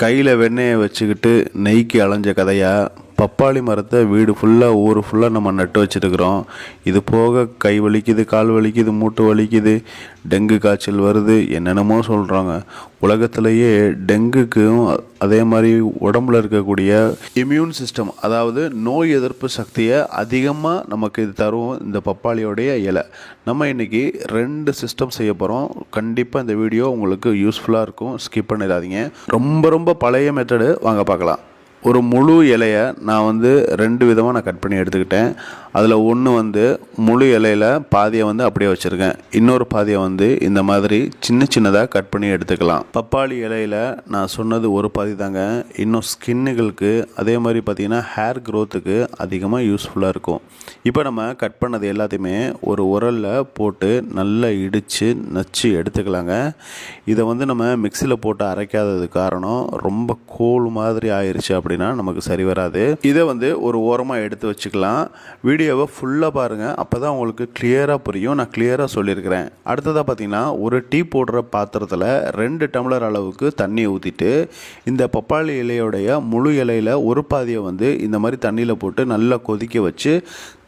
கையில் வெண்ணெயை வச்சுக்கிட்டு நெய்க்கு அலைஞ்ச கதையாக பப்பாளி மரத்தை வீடு ஃபுல்லாக ஊர் ஃபுல்லாக நம்ம நட்டு வச்சுருக்குறோம். இது போக கை வலிக்குது கால் வலிக்குது மூட்டு வலிக்குது டெங்கு காய்ச்சல் வருது என்னென்னமோ சொல்கிறாங்க உலகத்திலேயே டெங்குக்கும் அதே மாதிரி உடம்புல இருக்கக்கூடிய இம்யூன் சிஸ்டம் அதாவது நோய் எதிர்ப்பு சக்தியை அதிகமாக நமக்கு இது தரும் இந்த பப்பாளியோடைய இலை. நம்ம இன்றைக்கி ரெண்டு சிஸ்டம் செய்ய போகிறோம் கண்டிப்பாக இந்த வீடியோ உங்களுக்கு யூஸ்ஃபுல்லாக இருக்கும். ஸ்கிப் பண்ணிடாதீங்க. ரொம்ப ரொம்ப பழைய மெத்தடு வாங்க பார்க்கலாம். ஒரு முழு இலையை நான் வந்து ரெண்டு விதமாக நான் கட் பண்ணி எடுத்துக்கிட்டேன். அதில் ஒன்று வந்து முழு இலையில் பாதியை வந்து அப்படியே வச்சுருக்கேன். இன்னொரு பாதியை வந்து இந்த மாதிரி சின்ன சின்னதாக கட் பண்ணி எடுத்துக்கலாம். பப்பாளி இலையில் நான் சொன்னது ஒரு பாதி தாங்க. இன்னும் ஸ்கின்னுகளுக்கு அதே மாதிரி பார்த்திங்கன்னா ஹேர் க்ரோத்துக்கு அதிகமாக யூஸ்ஃபுல்லாக இருக்கும். இப்போ நம்ம கட் பண்ணது எல்லாத்தையுமே ஒரு உரலில் போட்டு நல்லா இடித்து நச்சு எடுத்துக்கலாங்க. இதை வந்து நம்ம மிக்சியில் போட்டு அரைக்காதது காரணம் ரொம்ப கோல் மாதிரி ஆயிடுச்சு அப்படின்னா நமக்கு சரி வராது. இதை வந்து ஒரு ஓரமாக எடுத்து வச்சுக்கலாம். வீடியோவை ஃபுல்லாக பாருங்கள் அப்போ தான் உங்களுக்கு கிளியராக புரியும். நான் கிளியராக சொல்லியிருக்கிறேன். அடுத்ததாக பார்த்தீங்கன்னா ஒரு டீ போடுற பாத்திரத்தில் ரெண்டு டம்ளர் அளவுக்கு தண்ணி ஊற்றிட்டு இந்த பப்பாளி இலையோடைய முழு இலையில் ஒரு பாதியை வந்து இந்த மாதிரி தண்ணியில் போட்டு நல்லா கொதிக்க வச்சு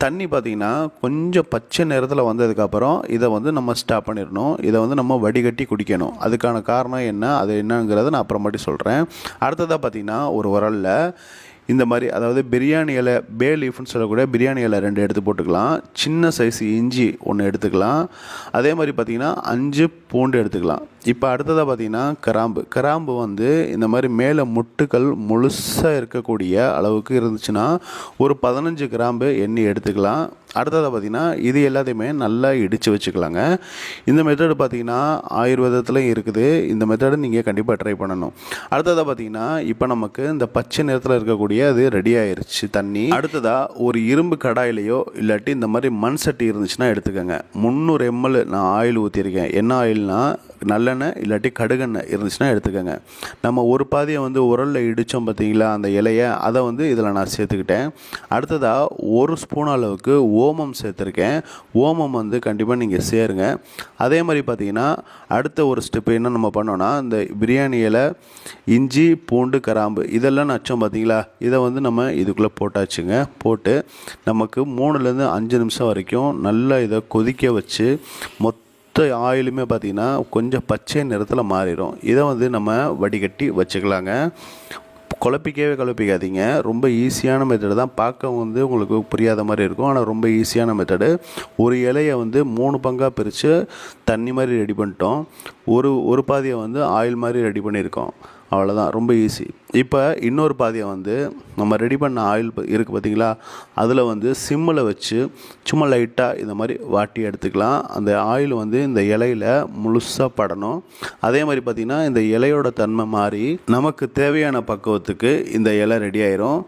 தண்ணி பார்த்திங்கன்னா கொஞ்சம் பச்சை நிறத்தில் வந்ததுக்கப்புறம் இதை வந்து நம்ம ஸ்டாப் பண்ணிடணும். இதை வந்து நம்ம வடிகட்டி குடிக்கணும். அதுக்கான காரணம் என்ன அது என்னங்கிறத நான் அப்புறமாட்டி சொல்கிறேன் அடுத்ததாக பார்த்திங்கன்னா ஒரு உரலில் இந்த மாதிரி அதாவது பிரியாணி இலை பே லீஃப்னு சொல்லக்கூடிய பிரியாணி இலை ரெண்டு எடுத்து போட்டுக்கலாம். சின்ன சைஸ் இஞ்சி ஒன்று எடுத்துக்கலாம். அதே மாதிரி பார்த்திங்கன்னா அஞ்சு பூண்டு எடுத்துக்கலாம். இப்போ அடுத்ததாக பார்த்திங்கன்னா கிராம்பு. கிராம்பு வந்து இந்த மாதிரி மேலே முட்டுக்கள் முழுசாக இருக்கக்கூடிய அளவுக்கு இருந்துச்சுன்னா ஒரு பதினஞ்சு கிராம்பு எண்ணெய் எடுத்துக்கலாம். அடுத்ததாக பார்த்திங்கன்னா இது எல்லாத்தையுமே நல்லா இடித்து வச்சுக்கலாங்க. இந்த மெத்தடு பார்த்திங்கன்னா ஆயுர்வேதத்துலையும் இருக்குது. இந்த மெத்தடை நீங்கள் கண்டிப்பாக ட்ரை பண்ணணும். அடுத்ததாக பார்த்திங்கன்னா இப்போ நமக்கு இந்த பச்சை நிறத்தில் இருக்கக்கூடிய அது ரெடி ஆயிடுச்சு தண்ணி. அடுத்ததாக ஒரு இரும்பு கடாயிலையோ இல்லாட்டி இந்த மாதிரி மண் சட்டி இருந்துச்சுன்னா எடுத்துக்கோங்க. முந்நூறு எம்எல் நான் ஆயில் ஊற்றிருக்கேன் என்ன ஆயில்னா நல்லெண்ணெய் இல்லாட்டி கடுகெண்ணெய் இருந்துச்சுன்னா எடுத்துக்கோங்க. நம்ம ஒரு பாதியை வந்து உரலில் இடித்தோம் பார்த்தீங்களா அந்த இலையை அதை வந்து இதில் நான் சேர்த்துக்கிட்டேன். அடுத்ததாக ஒரு ஸ்பூன் அளவுக்கு ஓமம் சேர்த்துருக்கேன். ஓமம் வந்து கண்டிப்பாக நீங்கள் சேருங்க. அதே மாதிரி பார்த்தீங்கன்னா அடுத்த ஒரு ஸ்டெப்பு என்ன நம்ம பண்ணோன்னா இந்த பிரியாணி இலை இஞ்சி பூண்டு கராம்பு இதெல்லாம் நச்சோம் பார்த்தீங்களா இதை வந்து நம்ம இதுக்குள்ளே போட்டாச்சுங்க. போட்டு நமக்கு மூணுலேருந்து அஞ்சு நிமிஷம் வரைக்கும் நல்லா இதை கொதிக்க வச்சு மொத்த மொத்த ஆயிலுமே பார்த்திங்கன்னா கொஞ்சம் பச்சை நிறத்தில் மாறிடும். இதை வந்து நம்ம வடிகட்டி வச்சுக்கலாங்க. குழப்பிக்கவே குழப்பிக்காதீங்க. ரொம்ப ஈஸியான மெத்தடு தான். பார்க்க வந்து உங்களுக்கு புரியாத மாதிரி இருக்கும். ஆனால் ரொம்ப ஈஸியான மெத்தடு ஒரு இலையை வந்து மூணு பங்காக பிரித்து தண்ணி மாதிரி ரெடி பண்ணிட்டோம். ஒரு ஒரு பாதியை வந்து ஆயில் மாதிரி ரெடி பண்ணியிருக்கோம். அவ்வளோதான் ரொம்ப ஈஸி இப்போ இன்னொரு பாதியை வந்து நம்ம ரெடி பண்ண ஆயில் இருக்குது பார்த்தீங்களா அதில் வந்து சிம்மில் வச்சு சும்மா லைட்டாக இந்த மாதிரி வாட்டி எடுத்துக்கலாம். அந்த ஆயில் வந்து இந்த இலையில் முழுசாக படணும். அதே மாதிரி பார்த்திங்கன்னா இந்த இலையோட தன்மை மாறி நமக்கு தேவையான பக்குவத்துக்கு இந்த இலை ரெடி ஆயிரும்.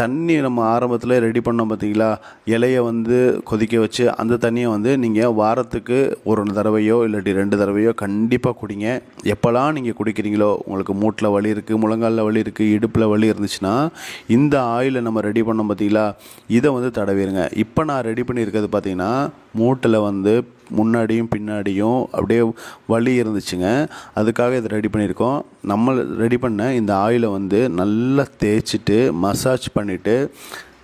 தண்ணி நம்ம ஆரம்பத்தில் ரெடி பண்ணோம் பார்த்தீங்களா இலையை வந்து கொதிக்க வச்சு அந்த தண்ணியை வந்து நீங்கள் வாரத்துக்கு ஒரு தடவையோ இல்லாட்டி ரெண்டு தடவையோ கண்டிப்பாக குடிங்க. எப்போல்லாம் நீங்கள் குடிக்கிறீங்களோ உங்களுக்கு மூட்டில் வலி இருக்குது முழங்காலில் வலி இருக்குது இடுப்பில் வலி இருந்துச்சுன்னா இந்த ஆயிலை நம்ம ரெடி பண்ணோம் பார்த்தீங்களா இதை வந்து தடவிடுங்க இப்போ நான் ரெடி பண்ணியிருக்கிறது பார்த்தீங்கன்னா மூட்டில் வந்து முன்னாடியும் பின்னாடியும் அப்படியே வலி இருந்துச்சுங்க. அதுக்காக இதை ரெடி பண்ணியிருக்கோம். நம்ம ரெடி பண்ண இந்த ஆயிலை வந்து நல்லா தேய்ச்சிட்டு மசாஜ் பண்ணிவிட்டு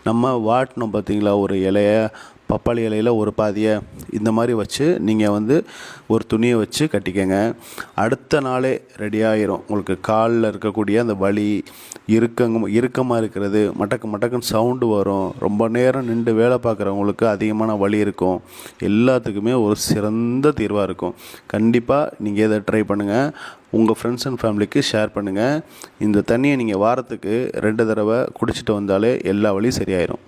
நம்ம வாட்டினோம் பார்த்தீங்களா ஒரு இலையை பப்பாளி இலையில் ஒரு பாதியை இந்த மாதிரி வச்சு நீங்கள் வந்து ஒரு துணியை வச்சு கட்டிக்கங்க. அடுத்த நாளே ரெடி ஆகிரும் உங்களுக்கு காலில் இருக்கக்கூடிய அந்த வலி இறுக்கங்க இறுக்கமாக இருக்கிறது மட்டக்கு மட்டக்குன்னு சவுண்டு வரும். ரொம்ப நேரம் நின்று வேலை பார்க்குறவங்களுக்கு அதிகமான வலி இருக்கும். எல்லாத்துக்குமே ஒரு சிறந்த தீர்வாக இருக்கும். கண்டிப்பாக நீங்கள் இதை ட்ரை பண்ணுங்கள் உங்கள் ஃப்ரெண்ட்ஸ் அண்ட் ஃபேமிலிக்கு ஷேர் பண்ணுங்கள் இந்த தண்ணியை நீங்கள் வாரத்துக்கு ரெண்டு தடவை குடிச்சிட்டு வந்தாலே எல்லா வலியும் சரியாயிரும்.